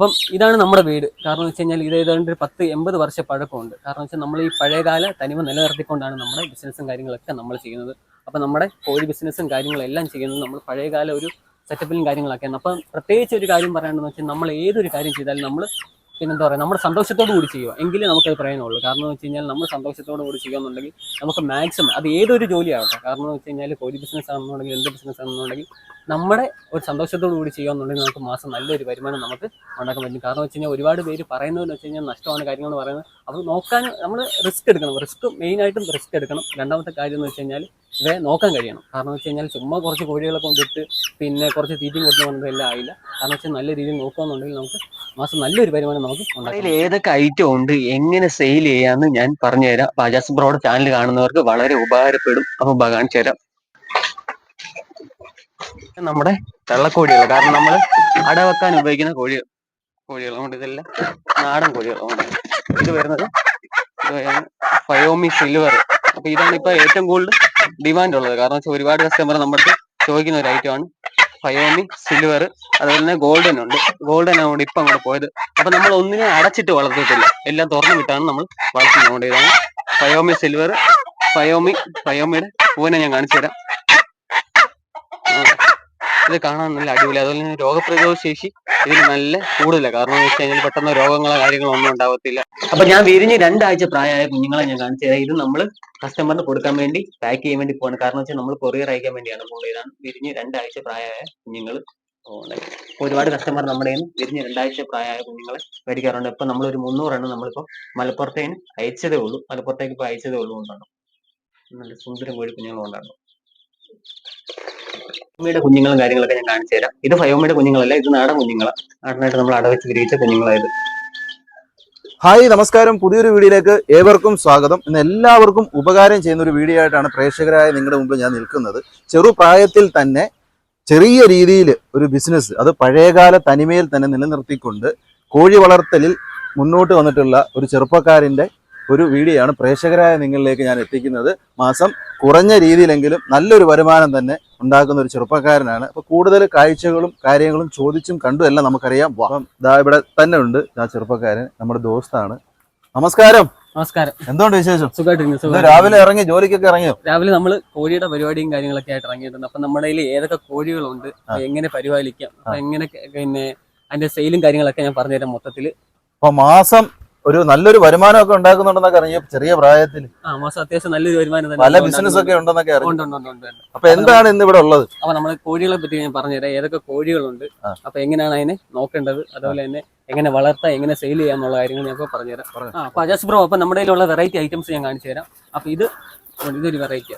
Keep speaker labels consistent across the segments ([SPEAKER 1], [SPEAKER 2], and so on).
[SPEAKER 1] അപ്പം ഇതാണ് നമ്മുടെ വീട്. കാരണം വെച്ച് കഴിഞ്ഞാൽ ഇത് ഏതാണ്ട് ഒരു പത്ത് എൺപത് വർഷ പഴക്കമുണ്ട്. കാരണം വെച്ചാൽ നമ്മൾ ഈ പഴയകാല തനിമ നിലനിർത്തിക്കൊണ്ടാണ് നമ്മുടെ ബിസിനസ്സും കാര്യങ്ങളൊക്കെ നമ്മൾ ചെയ്യുന്നത്. അപ്പം നമ്മുടെ കോഴി ബിസിനസ്സും കാര്യങ്ങളെല്ലാം ചെയ്യുന്നത് നമ്മൾ പഴയകാല ഒരു സെറ്റപ്പിലും കാര്യങ്ങളൊക്കെയാണ്. അപ്പം പ്രത്യേകിച്ച് ഒരു കാര്യം പറയേണ്ടതെന്ന് വെച്ചാൽ നമ്മൾ ഏതൊരു കാര്യം ചെയ്താലും നമ്മൾ പിന്നെന്താ പറയുക നമ്മുടെ സന്തോഷത്തോടു കൂടി ചെയ്യുക. എങ്കിലേ നമുക്കത് പറയാനുള്ളൂ. കാരണം എന്ന് വെച്ച് കഴിഞ്ഞാൽ നമ്മൾ സന്തോഷത്തോടു കൂടി ചെയ്യുകയെന്നുണ്ടെങ്കിൽ നമുക്ക് മാക്സിമം അത് ഏതൊരു ജോലിയാവട്ടെ. കാരണം എന്ന് വെച്ച് കഴിഞ്ഞാൽ കോഴി ബിസിനസ് ആണെന്നുണ്ടെങ്കിൽ എന്ത് ബിസിനസ് ആണെന്നുണ്ടെങ്കിൽ നമ്മുടെ ഒരു സന്തോഷത്തോടു കൂടി ചെയ്യുകയെന്നുണ്ടെങ്കിൽ നമുക്ക് മാസം നല്ലൊരു വരുമാനം നമുക്ക് ഉണ്ടാക്കാൻ പറ്റും. കാരണം വെച്ച് കഴിഞ്ഞാൽ ഒരുപാട് പേര് പറയുന്നതെന്ന് വെച്ച് കഴിഞ്ഞാൽ നഷ്ടമാണ് കാര്യങ്ങൾ പറയുന്നത്. അത് നോക്കാൻ നമ്മൾ റിസ്ക് എടുക്കണം. റിസ്ക് മെയിനായിട്ടും റിസ്ക് എടുക്കണം. രണ്ടാമത്തെ കാര്യം എന്ന് വെച്ച് കഴിഞ്ഞാൽ ഇവയെ നോക്കാൻ കഴിയണം. കാരണം വെച്ച് കഴിഞ്ഞാൽ ചുമ്മാ കുറച്ച് കോഴികളെ കൊണ്ടിട്ട് പിന്നെ കുറച്ച് തീറ്റയും കൊടുത്തു കൊണ്ടെല്ലാം ആയില്ല. കാരണം വെച്ചാൽ നല്ല രീതിയിൽ നോക്കുകയെന്നുണ്ടെങ്കിൽ നമുക്ക് മാസം നല്ലൊരു വരുമാനം നമുക്ക് ഉണ്ടാക്കാം.
[SPEAKER 2] ഏതൊക്കെ ഐറ്റം ഉണ്ട് എങ്ങനെ സെയിൽ ചെയ്യാന്ന് ഞാൻ പറഞ്ഞു തരാം ബജാസ് ബ്രോഡ് ചാനൽ കാണുന്നവർക്ക് വളരെ ഉപകാരപ്പെടും. അപ്പൊ കാണിച്ചു തരാം. നമ്മുടെ വെള്ളക്കോഴികൾ കാരണം നമ്മൾ അടവെക്കാൻ ഉപയോഗിക്കുന്ന കോഴികൾ കോഴികൾ. കൊണ്ട് ഇതെല്ലാം നാടൻ കോഴികൾ. ഇത് വരുന്നത് ഫയോമി സിൽവർ അപ്പൊ ഇതാണ് ഇപ്പൊ ഏറ്റവും കൂടുതൽ ഡിമാൻഡ് ഉള്ളത്. കാരണം വെച്ചാൽ ഒരുപാട് കസ്റ്റമർ നമ്മുടെ ചോദിക്കുന്ന ഒരു ഐറ്റമാണ് ആണ്. ഫയോമി സിൽവർ അതുപോലെ തന്നെ ഗോൾഡൻ ഉണ്ട്. ഗോൾഡൻ ആണ് ഇപ്പൊ അങ്ങോട്ട് പോയത്. അപ്പൊ നമ്മൾ ഒന്നിനെ അടച്ചിട്ട് വളർത്തത്തില്ല എല്ലാം തുറന്നു വിട്ടാണ് നമ്മൾ വളർത്തുന്നത് ഇതാണ് ഫയോമി സിൽവർ ഫയോമി ഫയോമിയുടെ പൂവിനെ ഞാൻ കാണിച്ചു തരാം. ഇത് കാണാൻ നല്ല അടിപൊളി. അതുപോലെ തന്നെ രോഗപ്രതിരോധ ശേഷി ഇതിന് നല്ല കൂടുതലാണ് കാരണം എന്ന് വെച്ച് കഴിഞ്ഞാൽ പെട്ടെന്ന് രോഗങ്ങളോ കാര്യങ്ങളോ ഒന്നും ഉണ്ടാവത്തില്ല. അപ്പൊ ഞാൻ വിരിഞ്ഞ് രണ്ടാഴ്ച പ്രായമായ കുഞ്ഞുങ്ങളെ ഞാൻ കാണിച്ചു തരാം. ഇത് നമ്മൾ കസ്റ്റമറിന് കൊടുക്കാൻ വേണ്ടി പാക്ക് ചെയ്യാൻ വേണ്ടി പോകണം കാരണം വെച്ചാൽ നമ്മൾ കൊറിയർ അയക്കാൻ വേണ്ടിയാണ് പോകുന്നത്. ഇതാണ് വിരിഞ്ഞ് രണ്ടാഴ്ച പ്രായമായ കുഞ്ഞുങ്ങൾ ഒരുപാട് കസ്റ്റമർ നമ്മുടെ വിരിഞ്ഞ് രണ്ടാഴ്ച പ്രായമായ കുഞ്ഞുങ്ങളെ മേടിക്കാറുണ്ട്. ഇപ്പൊ നമ്മൾ ഒരു മുന്നൂറെണ്ണം നമ്മളിപ്പോ മലപ്പുറത്തേന് അയച്ചതേ ഉള്ളൂ. മലപ്പുറത്തേക്ക് ഇപ്പൊ അയച്ചതേ ഉള്ളൂ കൊണ്ടാണ് നല്ല സുന്ദരം കോഴി കുഞ്ഞുങ്ങൾ കൊണ്ടാണ് ഫയോമിയുടെ കുഞ്ഞുങ്ങളും കാര്യങ്ങളൊക്കെ ഞാൻ കാണിച്ചു തരാം. ഇത് ഫയോമിയുടെ കുഞ്ഞുങ്ങളല്ല ഇത് നാടൻ കുഞ്ഞുങ്ങളാണ് നാടനായിട്ട് നമ്മൾ അടവെച്ച് വിരിയിച്ച കുഞ്ഞുങ്ങളായത്.
[SPEAKER 3] ഹായ് നമസ്കാരം. പുതിയൊരു വീഡിയോയിലേക്ക് ഏവർക്കും സ്വാഗതം. ഇന്ന് എല്ലാവർക്കും ഉപകാരം ചെയ്യുന്ന ഒരു വീഡിയോ ആയിട്ടാണ് പ്രേക്ഷകരായ നിങ്ങളുടെ മുമ്പിൽ ഞാൻ നിൽക്കുന്നത്. ചെറുപ്രായത്തിൽ തന്നെ ചെറിയ രീതിയിൽ ഒരു ബിസിനസ് അത് പഴയകാല തനിമയിൽ തന്നെ നിലനിർത്തിക്കൊണ്ട് കോഴി വളർത്തലിൽ മുന്നോട്ട് വന്നിട്ടുള്ള ഒരു ചെറുപ്പക്കാരന്റെ ഒരു വീഡിയോയാണ് ആണ് പ്രേക്ഷകരായ നിങ്ങളിലേക്ക് ഞാൻ എത്തിക്കുന്നത്. മാസം കുറഞ്ഞ രീതിയിലെങ്കിലും നല്ലൊരു വരുമാനം തന്നെ ഉണ്ടാക്കുന്ന ഒരു ചെറുപ്പക്കാരനാണ്. അപ്പോൾ കൂടുതൽ കാഴ്ചകളും കാര്യങ്ങളും ചോദിച്ചും കണ്ടും എല്ലാം നമുക്കറിയാം. അപ്പം ദാ ഇവിടെ തന്നെ ഉണ്ട് ആ ചെറുപ്പക്കാരൻ നമ്മുടെ ദോസ്താണ്. നമസ്കാരം.
[SPEAKER 1] നമസ്കാരം.
[SPEAKER 3] എന്തുകൊണ്ട് വിശേഷം?
[SPEAKER 1] സുഖമായിട്ടിരിക്കുന്നു
[SPEAKER 3] ഇന്ന്
[SPEAKER 1] സുഖം
[SPEAKER 3] രാവിലെ ഇറങ്ങി ജോലിക്കൊക്കെ ഇറങ്ങിയോ?
[SPEAKER 1] രാവിലെ നമ്മൾ കോഴിയുടെ പരിപാടിയും കാര്യങ്ങളൊക്കെ ആയിട്ട് ഇറങ്ങിയിട്ടുണ്ട്. അപ്പൊ നമ്മുടെ കയ്യിൽ ഏതൊക്കെ കോഴികളുണ്ട് എങ്ങനെ പരിപാലിക്കാം എങ്ങനെ പിന്നെ അതിന്റെ സെയിലും കാര്യങ്ങളൊക്കെ ഞാൻ പറഞ്ഞുതരാം മൊത്തത്തിൽ.
[SPEAKER 3] അപ്പൊ മാസം ഒരു നല്ലൊരു വരുമാനമൊക്കെ ഉണ്ടാക്കുന്നുണ്ടെന്നൊക്കെ അറിഞ്ഞു ചെറിയ പ്രായത്തിൽ
[SPEAKER 1] അത്യാവശ്യം നല്ലൊരു വരുമാനം
[SPEAKER 3] പല ബിസിനസ് ഒക്കെ ഉണ്ടെന്നൊക്കെ. അപ്പൊ എന്താണ് ഇന്ന് ഇവിടെ ഉള്ളത്?
[SPEAKER 1] അപ്പൊ നമ്മൾ കോഴികളെ പറ്റി ഞാൻ പറഞ്ഞുതരാം. ഏതൊക്കെ കോഴികളുണ്ട്. അപ്പൊ എങ്ങനെയാണ് അതിനെ നോക്കേണ്ടത്? അതുപോലെ തന്നെ എങ്ങനെ വളർത്താം എങ്ങനെ സെയിൽ ചെയ്യാന്നുള്ള കാര്യങ്ങൾ ഞാൻ പറഞ്ഞുതരാം. അപ്പൊ അജാസ് ബ്രോ അപ്പൊ നമ്മുടെ കയ്യിലുള്ള വെറൈറ്റി ഐറ്റംസ് ഞാൻ കാണിച്ചു തരാം. അപ്പൊ ഇത് ഇതൊരു വെറൈറ്റി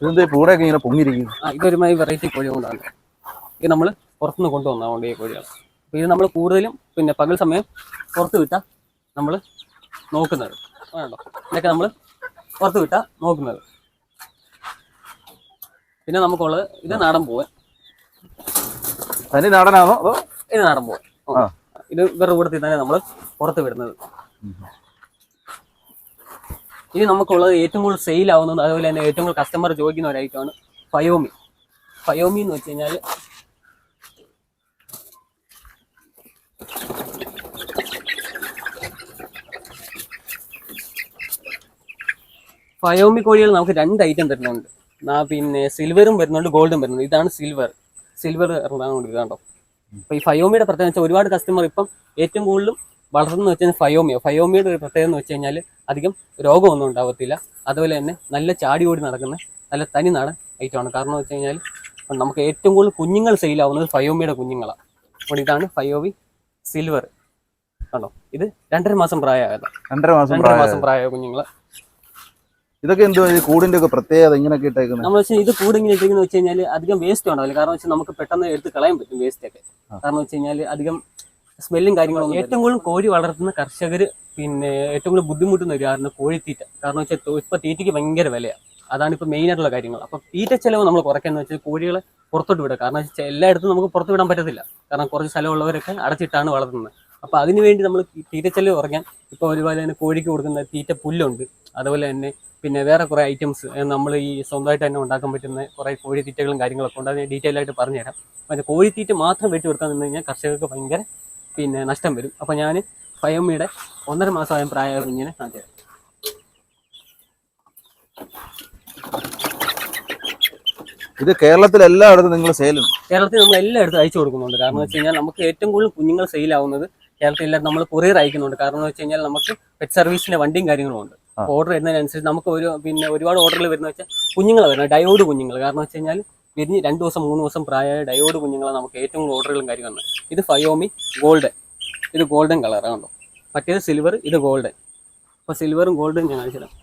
[SPEAKER 3] ഇതിന്റെ പൂടൊക്കെ ഇങ്ങനെ പൊങ്ങിയിരിക്കുന്നു?
[SPEAKER 1] ആ ഇതൊരുമായി വെറൈറ്റി കോഴി കൊണ്ടാണ് ഇത് നമ്മൾ പുറത്തുനിന്ന് കൊണ്ടുവന്നതുകൊണ്ട് ഈ കോഴികൾ അപ്പോൾ ഇത് നമ്മൾ കൂടുതലും പിന്നെ പകൽ സമയം പുറത്ത് വിട്ടാൽ നമ്മൾ നോക്കുന്നത്. വേണ്ടോ ഇതൊക്കെ നമ്മൾ പുറത്ത് വിട്ടാൽ നോക്കുന്നത്. പിന്നെ നമുക്കുള്ളത് ഇത് നാടൻ പോവൻ.
[SPEAKER 3] തനി നാടനാണോ അതോ?
[SPEAKER 1] ഇത് നാടൻ പോവൻ. ഇത് വേറെ കൂടത്തിൽ തന്നെ നമ്മൾ പുറത്ത് വിടുന്നത്. ഇത് നമുക്കുള്ളത് ഏറ്റവും കൂടുതൽ സെയിൽ ആവുന്നത് അതുപോലെ തന്നെ ഏറ്റവും കൂടുതൽ കസ്റ്റമർ ചോദിക്കുന്ന ഒരു ഐറ്റമാണ് ഫയോമി ഫയോമി എന്ന് വെച്ച് കഴിഞ്ഞാൽ ഫയോമി കോഴികൾ നമുക്ക് രണ്ട് ഐറ്റം തരുന്നുണ്ട്. പിന്നെ സിൽവറും വരുന്നുണ്ട് ഗോൾഡും വരുന്നുണ്ട്. ഇതാണ് സിൽവർ സിൽവർ ഇറങ്ങാൻ ഇതാണ്ടോ അപ്പൊ ഈ ഫയോമിയുടെ പ്രത്യേകത വെച്ചാൽ ഒരുപാട് കസ്റ്റമർ ഇപ്പം ഏറ്റവും കൂടുതലും വളർന്നു വെച്ചാൽ ഫയോമിയോ ഫയോമിയുടെ ഒരു പ്രത്യേകത എന്ന് വെച്ച് കഴിഞ്ഞാൽ അധികം രോഗമൊന്നും ഉണ്ടാവത്തില്ല. അതുപോലെ തന്നെ നല്ല ചാടി ഓടി നടക്കുന്ന നല്ല തനി നാടൻ ഐറ്റമാണ് കാരണം എന്ന് വെച്ച് കഴിഞ്ഞാൽ നമുക്ക് ഏറ്റവും കൂടുതൽ കുഞ്ഞുങ്ങൾ സെയിലാവുന്നത് ഫയോമിയുടെ കുഞ്ഞുങ്ങളാണ് അപ്പോൾ ഇതാണ് ഫയോവി സിൽവർ ആണോ ഇത് രണ്ടര മാസം പ്രായമായതാണ്
[SPEAKER 3] രണ്ടര മാസം
[SPEAKER 1] രണ്ടര
[SPEAKER 3] പ്രായം
[SPEAKER 1] മാസം പ്രായമായ കുഞ്ഞുങ്ങൾ
[SPEAKER 3] ഇതൊക്കെ എന്തോ ഈ കൂടിന്റെ ഒക്കെ പ്രത്യേകത ഇങ്ങനെയൊക്കെ ഇട്ടേക്കുന്നത്
[SPEAKER 1] നമ്മൾ വെച്ചാൽ ഇത് കൂടിങ്ങനെ ഇട്ടിരിക്കുന്ന വെച്ച് കഴിഞ്ഞാൽ അധികം വേസ്റ്റ് ഉണ്ടാവില്ല കാരണം വെച്ചാൽ നമുക്ക് പെട്ടെന്ന് എടുത്ത് കളയാൻ പറ്റും വേസ്റ്റ് ഒക്കെ. കാരണം വെച്ച് കഴിഞ്ഞാൽ അധികം സ്മെല്ലും കാര്യങ്ങളും ഏറ്റവും കൂടുതൽ കോഴി വളർത്തുന്ന കർഷകർ പിന്നെ ഏറ്റവും കൂടുതൽ ബുദ്ധിമുട്ടുന്ന ഒരു കാരണം കോഴിത്തീറ്റ. കാരണം വെച്ചാൽ ഇപ്പൊ തീറ്റയ്ക്ക് ഭയങ്കര വിലയാണ് അതാണ് ഇപ്പൊ മെയിൻ ആയിട്ടുള്ള കാര്യങ്ങൾ. അപ്പൊ തീറ്റ ചെലവ് നമ്മൾ കുറയ്ക്കാന്ന് വെച്ചാൽ കോഴികളെ പുറത്തോട്ട് വിടുക കാരണം വെച്ചാൽ എല്ലായിടത്തും നമുക്ക് പുറത്ത് വിടാൻ പറ്റത്തില്ല. കാരണം കുറച്ച് സ്ഥലമുള്ളവരൊക്കെ അടച്ചിട്ടാണ് വളർത്തുന്നത്. അപ്പോൾ അതിനുവേണ്ടി നമ്മൾ തീറ്റച്ചെലവ് കുറയ്ക്കാൻ ഇപ്പോൾ ഒരുപോലെ തന്നെ കോഴിക്ക് കൊടുക്കുന്ന തീറ്റ പുല്ലുണ്ട്. അതുപോലെ തന്നെ പിന്നെ വേറെ കുറേ ഐറ്റംസ് നമ്മൾ ഈ സ്വന്തമായിട്ട് തന്നെ ഉണ്ടാക്കാൻ പറ്റുന്ന കുറേ കോഴി തീറ്റകളും കാര്യങ്ങളൊക്കെ ഉണ്ട്. അതിന് ഡീറ്റെയിൽ ആയിട്ട് പറഞ്ഞുതരാം. കോഴി കോഴിത്തീറ്റ മാത്രം വെട്ടി കൊടുക്കാൻ നിന്ന് കഴിഞ്ഞാൽ കർഷകർക്ക് ഭയങ്കര പിന്നെ നഷ്ടം വരും. അപ്പോൾ ഞാൻ ഫയോമിയുടെ ഒന്നര മാസമായ പ്രായമായ കുഞ്ഞിനെ കാണിച്ചു തരാം
[SPEAKER 3] ഇത് കേരളത്തിൽ എല്ലായിടത്തും നിങ്ങൾ സെയിലും
[SPEAKER 1] കേരളത്തിൽ നമ്മൾ എല്ലായിടത്തും അയച്ചു കൊടുക്കുന്നുണ്ട്. കാരണം വെച്ച് കഴിഞ്ഞാൽ നമുക്ക് ഏറ്റവും കൂടുതൽ കുഞ്ഞുങ്ങൾ സെയിൽ ആവുന്നത് കേരളത്തിൽ നമ്മൾ കൊറിയർ അയക്കുന്നുണ്ട്. കാരണം എന്ന് വെച്ച് കഴിഞ്ഞാൽ നമുക്ക് പെറ്റ് സർവീസിന്റെ വണ്ടിയും കാര്യങ്ങളും ഉണ്ട്. ഓർഡർ വരുന്നതിനനുസരിച്ച് നമുക്ക് ഒരു പിന്നെ ഒരുപാട് ഓർഡറുകൾ വരുന്ന വെച്ചാൽ കുഞ്ഞുങ്ങൾ വരുന്നത് ഡയോഡ് കുഞ്ഞുങ്ങൾ കാരണം വെച്ച് കഴിഞ്ഞാൽ വിരിഞ്ഞ് രണ്ട് ദിവസം മൂന്ന് ദിവസം പ്രായമായ ഡയോഡ് കുഞ്ഞുങ്ങളാണ് നമുക്ക് ഏറ്റവും കൂടുതൽ ഓർഡറുകളും കാര്യങ്ങളും ഇത് ഫയോമി ഗോൾഡൻ ഇത് ഗോൾഡൻ കളറാണ് കണ്ടോ? മറ്റേത് സിൽവർ ഇത് ഗോൾഡൻ അപ്പോൾ സിൽവറും ഗോൾഡും ഞാൻ കാണിച്ചു തരാം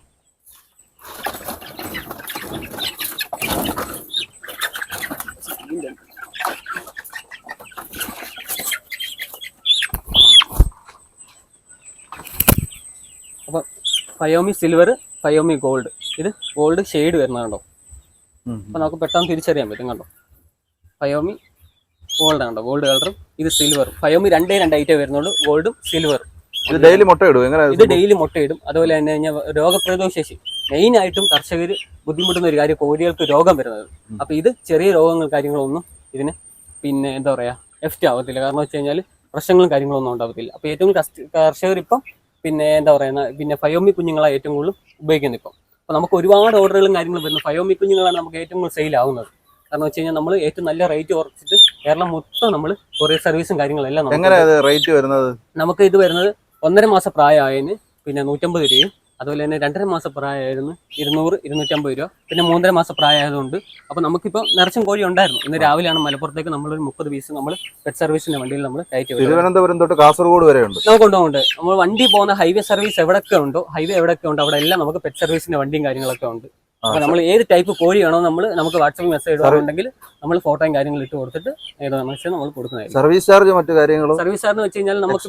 [SPEAKER 1] അപ്പോൾ ഫയോമി സിൽവർ ഫയോമി ഗോൾഡ് ഇത് ഗോൾഡ് ഷെയ്ഡ് വരുന്നതുണ്ടോ അപ്പോൾ നമുക്ക് പെട്ടെന്ന് തിരിച്ചറിയാൻ പറ്റും കണ്ടോ? ഫയോമി ഗോൾഡ് കണ്ടോ ഗോൾഡ് കളറും ഇത് സിൽവർ ഫയോമി രണ്ടേ രണ്ട് ഐറ്റേ വരുന്നുള്ളൂ. ഗോൾഡും സിൽവറും
[SPEAKER 3] ഇത് ഡെയിലി മുട്ട ഇടും എങ്ങനെ
[SPEAKER 1] ഇത് ഡെയിലി മുട്ടയിടും അതുപോലെ തന്നെ കഴിഞ്ഞാൽ രോഗപ്രതിരോധ ശേഷി മെയിൻ ആയിട്ടും കർഷകർ ബുദ്ധിമുട്ടുന്ന ഒരു കാര്യം കോഴികൾക്ക് രോഗം വരുന്നത്. അപ്പൊ ഇത് ചെറിയ രോഗങ്ങൾ കാര്യങ്ങളൊന്നും ഇതിന് പിന്നെ എന്താ പറയാ എഫക്റ്റ് ആവത്തില്ല. കാരണം വെച്ച് കഴിഞ്ഞാൽ പ്രശ്നങ്ങളും കാര്യങ്ങളൊന്നും ഉണ്ടാവത്തില്ല. അപ്പൊ ഏറ്റവും കർഷ- കർഷകർ ഇപ്പം പിന്നെ എന്താ പറയുന്ന പിന്നെ ഫയോമി കുഞ്ഞുങ്ങളാണ് ഏറ്റവും കൂടുതൽ ഉപയോഗിക്കുന്നത് ഇപ്പം. അപ്പോൾ നമുക്ക് ഒരുപാട് ഓർഡറുകളും കാര്യങ്ങളും വരുന്നു ഫയോമി കുഞ്ഞുങ്ങളാണ് നമുക്ക് ഏറ്റവും കൂടുതൽ സെയിലാവുന്നത് കാരണം വെച്ച് കഴിഞ്ഞാൽ നമ്മൾ ഏറ്റവും നല്ല റേറ്റ് കുറച്ചിട്ട് കേരളം മൊത്തം നമ്മൾ കുറേ സർവീസും കാര്യങ്ങളെല്ലാം
[SPEAKER 3] റേറ്റ് വരുന്നത്?
[SPEAKER 1] നമുക്ക് ഇത് വരുന്നത് ഒന്നര മാസം പ്രായമായതിന് പിന്നെ നൂറ്റമ്പത് രൂപയും അതുപോലെ തന്നെ രണ്ടര മാസം പ്രായമായിരുന്നു. ഇരുന്നൂറ് ഇരുന്നൂറ്റമ്പത് രൂപ. പിന്നെ മൂന്നര മാസം പ്രായമായതുകൊണ്ട് അപ്പോൾ നമുക്കിപ്പോൾ നിറച്ചും കോഴി ഉണ്ടായിരുന്നു. ഇന്ന് രാവിലെയാണ് മലപ്പുറത്തേക്ക് നമ്മളൊരു മുപ്പത് പീസ് നമ്മൾ പെറ്റ് സർവീസിന്റെ വണ്ടിയിൽ നമ്മൾ കയറ്റി
[SPEAKER 3] തിരുവനന്തപുരം തൊട്ട് കാസർഗോഡ് വരെ ഉണ്ട്.
[SPEAKER 1] നമുക്ക് കൊണ്ടുപോകുന്നുണ്ട്. നമ്മൾ വണ്ടി പോകുന്ന ഹൈവേ സർവീസ് എവിടെയൊക്കെ ഉണ്ടോ ഹൈവേ എവിടെയൊക്കെ ഉണ്ടോ അവിടെ എല്ലാം നമുക്ക് പെറ്റ് സർവീസിന്റെ വണ്ടിയും കാര്യങ്ങളൊക്കെ ഉണ്ട്. അപ്പോൾ നമ്മൾ ഏത് ടൈപ്പ് കോഴി വേണോ നമ്മൾ നമുക്ക് വാട്സപ്പ് മെസ്സേജ് ഇടുകയാണെന്നുണ്ടെങ്കിൽ നമ്മൾ ഫോട്ടോയും കാര്യങ്ങളും ഇട്ട് കൊടുത്തിട്ട് ഏതാണെന്ന് മെസ്സേജ് നമ്മൾ കൊടുക്കുന്നതായിരിക്കും.
[SPEAKER 3] സർവീസ് ചാർജ് മറ്റു കാര്യങ്ങളും?
[SPEAKER 1] സർവീസ് ചാർജ് വെച്ച് കഴിഞ്ഞാൽ നമുക്ക്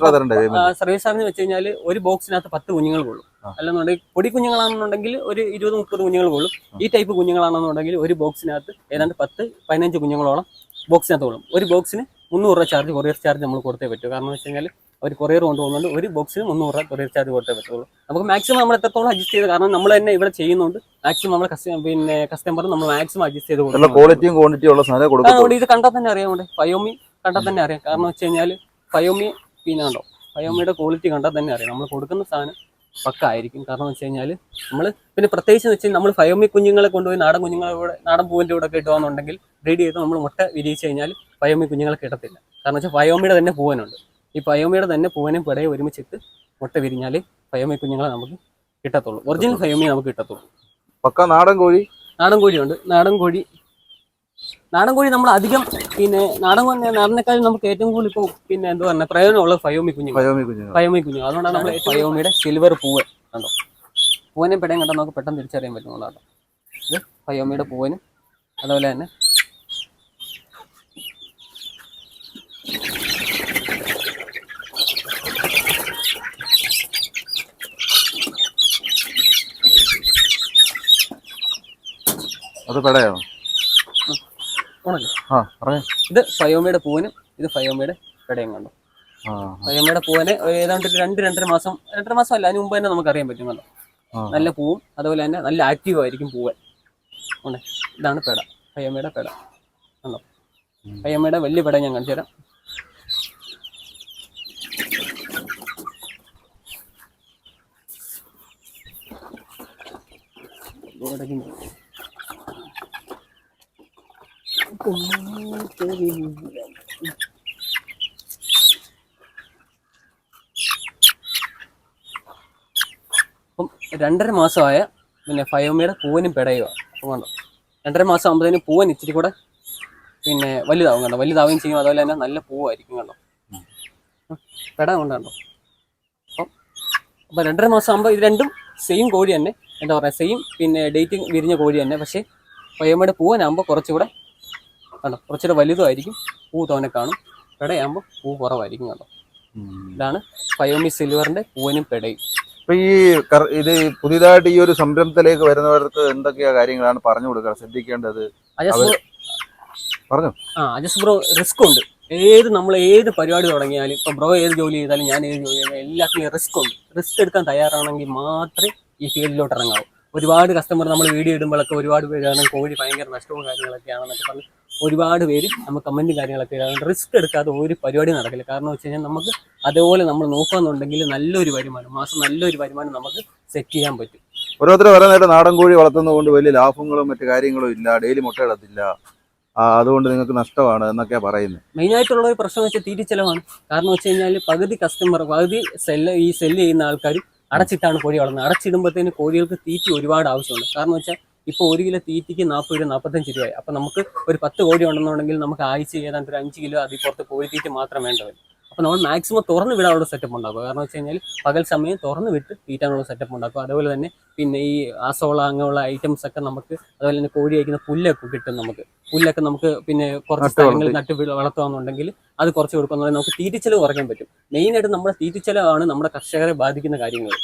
[SPEAKER 1] സർവീസ് ചാർജ് വെച്ച് കഴിഞ്ഞാൽ ഒരു ബോക്സിനകത്ത് പത്ത് കുഞ്ഞുങ്ങൾ കൊള്ളും. അല്ലെന്നുണ്ടെങ്കിൽ പൊടി കുഞ്ഞുങ്ങളാണെന്നുണ്ടെങ്കിൽ ഒരു ഇരുപത് മുപ്പത് കുഞ്ഞുങ്ങൾ കൊള്ളും ഈ ടൈപ്പ് കുഞ്ഞുങ്ങളാണെന്നുണ്ടെങ്കിൽ ഒരു ബോക്സിനകത്ത് ഏതാണ്ട് പത്ത് പതിനഞ്ച് കുഞ്ഞുങ്ങളോളം ബോക്സിനകത്ത് കൊള്ളും. ഒരു ബോക്സിന് മുന്നൂറ് രൂപ ചാർജ് കൊറിയർ ചാർജ് നമ്മൾ കൊടുത്തേ പറ്റൂ. കാരണം എന്ന് വെച്ച് കഴിഞ്ഞാൽ അവർ കൊറിയർ കൊണ്ടുപോകുന്നുണ്ട്. ഒരു ബോക്സിന് മുന്നൂറ് രൂപ കൊറിയർ ചാർജ് കൊടുത്തേ പറ്റുള്ളൂ. നമുക്ക് മാക്സിമം നമ്മൾ എത്രത്തോളം അഡ്ജസ്റ്റ് ചെയ്ത് കാരണം നമ്മൾ തന്നെ ഇവിടെ ചെയ്യുന്നുണ്ട്. മാക്സിമം നമ്മൾ കസ്റ്റമർ പിന്നെ കസ്റ്റമർ നമ്മൾ മാക്സിമം അഡ്ജസ്റ്റ് ചെയ്ത് കൊടുക്കും
[SPEAKER 3] ക്വാളിറ്റിയും ക്വാണ്ടിറ്റിയും ഉള്ള സാധനം കൊടുക്കും
[SPEAKER 1] ഇത് കണ്ടാൽ തന്നെ അറിയാം കൊണ്ട് ഫയോമി കണ്ടാൽ തന്നെ അറിയാം. കാരണം വെച്ച് കഴിഞ്ഞാൽ ഫയോമി പിന്നെ കണ്ടോ? ഫയോമിയുടെ ക്വാളിറ്റി കണ്ടാൽ തന്നെ അറിയാം. നമ്മൾ കൊടുക്കുന്ന സാധനം പക്ക ആയിരിക്കും കാരണം വെച്ച് കഴിഞ്ഞാൽ നമ്മൾ പിന്നെ പ്രത്യേകിച്ച് വെച്ച് നമ്മൾ ഫയോമി കുഞ്ഞുങ്ങളെ കൊണ്ടുപോയി നാടൻ കുഞ്ഞുങ്ങളെ നാടൻ പൂവിന്റെ കൂടെ ഒക്കെ ഇട്ടുവാന്നുണ്ടെങ്കിൽ ബ്രീഡ് ചെയ്ത് നമ്മൾ മുട്ട വിരിയിച്ച് കഴിഞ്ഞാൽ ഫയോമി കുഞ്ഞുങ്ങളെ കിട്ടത്തില്ല. കാരണം വെച്ചാൽ ഫയോമിയുടെ തന്നെ പൂവനുണ്ട്. ഈ പയോമിയുടെ തന്നെ പൂവനും പിടയും ഒരുമിച്ചിട്ട് മുട്ട വിരിഞ്ഞാൽ പയോമി കുഞ്ഞുങ്ങളെ നമുക്ക് കിട്ടത്തുള്ളൂ. ഒറിജിനൽ ഫയോമി നമുക്ക് കിട്ടത്തുള്ളൂ.
[SPEAKER 3] പക്ക നാടൻ കോഴി?
[SPEAKER 1] നാടൻ കോഴിയുണ്ട്. നാടൻ കോഴി. നാടൻ കോഴി നമ്മൾ അധികം പിന്നെ നാടൻ കോഴി നാടനേക്കാളും നമുക്ക് ഏറ്റവും കൂടുതൽ ഇപ്പോൾ പിന്നെ എന്താ പറയുക പ്രയോജനമുള്ളത് ഫയോമി കുഞ്ഞു
[SPEAKER 3] പയോമി കുഞ്ഞു
[SPEAKER 1] ഫയോമി കുഞ്ഞു അതുകൊണ്ടാണ് നമ്മൾ ഫയോമിയുടെ സിൽവർ പൂവ് കണ്ടോ പൂവനെ പെടയും കണ്ടാൽ നമുക്ക് പെട്ടെന്ന് തിരിച്ചറിയാൻ പറ്റുന്നതാണ് ഇത് ഫയോമിയുടെ പൂവനും അതുപോലെ തന്നെ
[SPEAKER 3] അത്
[SPEAKER 1] പെടയോ
[SPEAKER 3] ആ
[SPEAKER 1] ഇത് ഫയോമിയുടെ പൂവനും ഇത് ഫയോമിയുടെ പെടയും കണ്ടു. ഫയോമിയുടെ പൂവനെ ഏതാണ്ട് ഒരു രണ്ട് രണ്ടര മാസം രണ്ടര മാസം അല്ല അതിന് മുമ്പ് തന്നെ നമുക്ക് അറിയാൻ പറ്റും കണ്ടോ? നല്ല പൂവും അതുപോലെ തന്നെ നല്ല ആക്റ്റീവ് ആയിരിക്കും പൂവൻ ഉണ്ട്? ഇതാണ് പെട. പയ്യമ്മയുടെ പെട. കണ്ടോ?
[SPEAKER 3] ഉം.
[SPEAKER 1] പയ്യമ്മയുടെ വലിയ പെട ഞാൻ കാണിച്ചു തരാം. ഇവിടേക്ക് അപ്പം രണ്ടര മാസമായ പിന്നെ ഫയോമിയുടെ പൂവനും പെടയുക അപ്പം രണ്ടര മാസം ആകുമ്പോഴത്തേനും പൂവൻ ഇച്ചിരി കൂടെ പിന്നെ വലുതാവും കണ്ടോ? വലുതാവുകയും ചെയ്യും. അതുപോലെ തന്നെ നല്ല പൂവായിരിക്കും കണ്ടോ. പെട കൊണ്ടോ അപ്പം അപ്പം രണ്ടര മാസം ആകുമ്പോൾ ഇത് രണ്ടും സെയിം കോഴി തന്നെ. എന്താ പറയുക സെയിം പിന്നെ ഡേറ്റിംഗ് വിരിഞ്ഞ കോഴി തന്നെ. പക്ഷേ ഫയോമയുടെ പൂവനാകുമ്പോൾ കുറച്ചുകൂടെ കണ്ടോ? കുറച്ചുകൂടെ വലുതുമായിരിക്കും. പൂ തോനെ കാണും. പെടയാകുമ്പോൾ പൂ കുറവായിരിക്കും കണ്ടോ? ഇതാണ് ഫയോമി സിൽവറിന്റെ പൂവനും പെടയും.
[SPEAKER 3] ഇപ്പൊ ഈ ഇത് പുതിയതായിട്ട് ഈ ഒരു സംരംഭത്തിലേക്ക് വരുന്നവർക്ക് എന്തൊക്കെയാ കാര്യങ്ങളാണ് പറഞ്ഞു കൊടുക്കുക? ശ്രദ്ധിക്കേണ്ടത്? പറഞ്ഞോ.
[SPEAKER 1] ആ അജസ് ബ്രോ റിസ്ക് ഉണ്ട്. ഏത് നമ്മൾ ഏത് പരിപാടി തുടങ്ങിയാലും ഇപ്പൊ ബ്രോ ഏത് ജോലി ചെയ്താലും ഞാൻ ഏത് ജോലി ചെയ്താലും എല്ലാത്തിനും റിസ്ക് ഉണ്ട്. റിസ്ക് എടുക്കാൻ തയ്യാറാണെങ്കിൽ മാത്രമേ ഈ ഫീൽഡിലോട്ട് ഇറങ്ങാവൂ. ഒരുപാട് കസ്റ്റമർ നമ്മൾ വീഡിയോ ഇടുമ്പോഴൊക്കെ ഒരുപാട് പേര് കാരണം കോഴി ഭയങ്കര നഷ്ടവും കാര്യങ്ങളൊക്കെയാണെന്നൊക്കെ പറഞ്ഞ് ഒരുപാട് പേര് നമ്മൾ കമന്റ് കാര്യങ്ങളൊക്കെ റിസ്ക് എടുക്കാതെ ഒരു പരിപാടി നടക്കില്ല. കാരണം വെച്ച് കഴിഞ്ഞാൽ നമുക്ക് അതേപോലെ നമ്മൾ നോക്കുകയെന്നുണ്ടെങ്കിൽ നല്ലൊരു വരുമാനം മാസം നല്ലൊരു വരുമാനം നമുക്ക് സെറ്റ് ചെയ്യാൻ പറ്റും.
[SPEAKER 3] ഓരോരുത്തർ പറയുന്നതായിട്ട് നാടൻ കോഴി വളർത്തുന്നത് കൊണ്ട് വലിയ ലാഭങ്ങളും മറ്റു കാര്യങ്ങളും ഇല്ല. ഡെയിലി മുട്ടയിടത്തില്ല അതുകൊണ്ട് നിങ്ങൾക്ക് നഷ്ടമാണ് എന്നൊക്കെ പറയുന്നത്.
[SPEAKER 1] മെയിൻ ആയിട്ടുള്ള ഒരു പ്രശ്നം വെച്ചാൽ തീറ്റി ചെലവാണ്. കാരണം വെച്ച് കഴിഞ്ഞാൽ പകുതി കസ്റ്റമർ പകുതി സെല്ല് ഈ സെല്ല് ചെയ്യുന്ന ആൾക്കാർ അടച്ചിട്ടാണ് കോഴി വളർന്നത് അടച്ചിടുമ്പോഴത്തേന് കോഴികൾക്ക് തീറ്റി ഒരുപാട് ആവശ്യമുണ്ട്. കാരണം വെച്ചാൽ ഇപ്പോൾ ഒരു കിലോ തീറ്റിക്ക് നാൽപ്പത് രൂപ നാൽപ്പത്തഞ്ച് രൂപയായി. അപ്പം നമുക്ക് ഒരു പത്ത് കോടി ഉണ്ടെന്നുണ്ടെങ്കിൽ നമുക്ക് ആഴ്ച ഏതാണ്ട് ഒരു അഞ്ച് കിലോ അതിൽ പുറത്ത് കോഴി തീറ്റ മാത്രം വേണ്ടവർ അപ്പോൾ നമ്മൾ മാക്സിമം തുറന്ന് വിടാനുള്ള സെറ്റപ്പ് ഉണ്ടാക്കുക. കാരണം വെച്ച് കഴിഞ്ഞാൽ പകൽ സമയം തുറന്ന് വിട്ട് തീറ്റാനുള്ള സെറ്റപ്പ് ഉണ്ടാക്കുക. അതുപോലെ തന്നെ പിന്നെ ഈ ആസോള അങ്ങനെയുള്ള ഐറ്റംസ് ഒക്കെ നമുക്ക് അതുപോലെ തന്നെ കോഴി കഴിക്കുന്ന പുല്ലൊക്കെ കിട്ടും നമുക്ക്. പുല്ലൊക്കെ നമുക്ക് പിന്നെ കുറച്ച്
[SPEAKER 3] സ്ഥലങ്ങൾ
[SPEAKER 1] സ്ഥലങ്ങളിൽ. നട്ട് വളർത്തുകയാണെന്നുണ്ടെങ്കിൽ അത് കുറച്ച് കൊടുക്കുന്നുണ്ടെങ്കിൽ നമുക്ക് തീറ്റിച്ചെലവ് കുറയ്ക്കാൻ പറ്റും. മെയിനായിട്ട് നമ്മുടെ തീറ്റിച്ചെലവാണ് നമ്മുടെ കർഷകരെ ബാധിക്കുന്ന കാര്യങ്ങൾ.